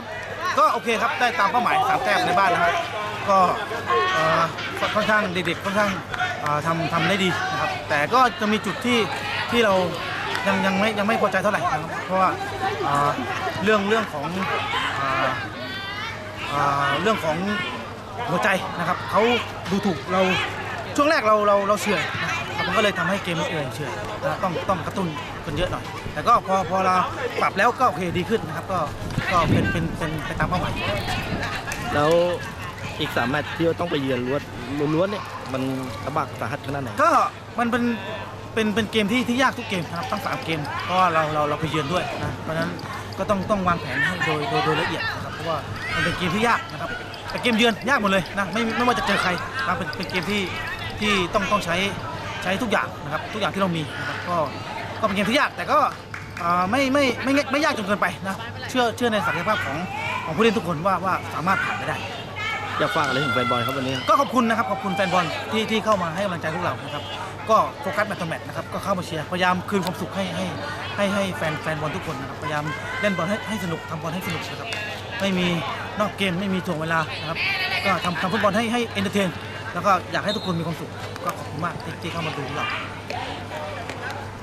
ครับ ก็โอเคครับได้ตามเป้าหมายสามแต้มในบ้านนะครับ ก็ค่อนข้างเด็กๆค่อนข้างทำทำได้ดีนะครับ แต่ก็จะมีจุดที่ที่เรายังยังไม่ยังไม่พอใจเท่าไหร่นะครับเพราะว่าเรื่องเรื่องของเรื่องของหัวใจนะครับเขาดูถูกเราช่วงแรกเราเราเราเฉื่อย มันก็เลยทำให้เกมมันเอื่อยเฉื่อยนะต้องต้องกระตุ้นกันเยอะหน่อย แต่ก็พอพอเราปรับแล้วก็โอเคดีขึ้นนะครับ ก็ก็เป็นเป็นเป็นไปตามเป้าหมายแล้วอีกสามแมตช์ที่ต้องไปเยือนล้วนล้วนๆเนี่ยมันลำบากสาหัสขนาดไหนก็มันเป็นเป็นเป็นเกมที่ที่ยากทุกเกมนะครับทั้งสามเกมเพราะว่าเราเราเราไปเยือนด้วยนะเพราะฉะนั้นก็ต้องต้องวางแผนให้โดยโดยโดยละเอียดนะครับเพราะว่ามันเป็นเกมที่ยากนะครับแต่เกมเยือนยากหมดเลยนะไม่ไม่ว่าจะเจอใครนะครับเป็นเป็นเกมที่ที่ต้องต้องใช้ ใช้ทุกอย่างนะครับทุกอย่างที่เรามีนะครับก็ก็เป็นเกมที่ยากแต่ก็อ่าไม่ไม่ไม่ไม่ไม่ยากจนเกินไปนะเชื่อเชื่อในศักยภาพของของผู้เล่นทุกคนว่าว่าสามารถผ่านไปได้ อยากฝากอะไรถึงแฟนบอลครับวันนี้ก็ขอบคุณนะครับขอบคุณแฟนบอลที่ที่เข้ามาให้กำลังใจพวกเรานะครับก็โฟกัสแมตต์ต่อแมตช์นะครับก็เข้ามาเชียร์พยายามคืนความสุขให้ให้ให้ให้แฟนแฟนบอลทุกคนนะครับพยายามเล่นบอลให้ให้สนุกทำบอลให้สนุกนะครับไม่มีนอกเกมไม่มีถ่วงเวลานะครับก็ทำทำฟุตบอลให้ให้เอนเตอร์เทน แล้วก็อยากให้ทุกคนมีความสุขก็ขอบคุณมากที่เข้ามาดูพวกเรา